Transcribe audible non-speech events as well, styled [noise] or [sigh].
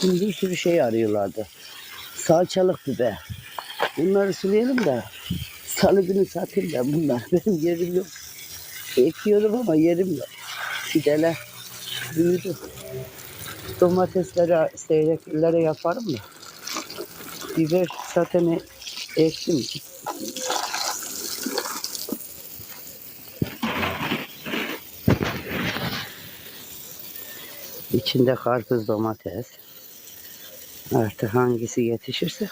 Şimdi bir sürü şey arıyorlardı. Salçalık biber. Bunları sulayalım da salı günü satayım ben bunlar. [laughs] Benim yerim yok. Ekiyorum ama yerim yok. Fideler büyüdü. Domatesleri seyreklere yaparım da. Biber zaten ektim. İçinde karpuz domates. Artık hangisi yetişirse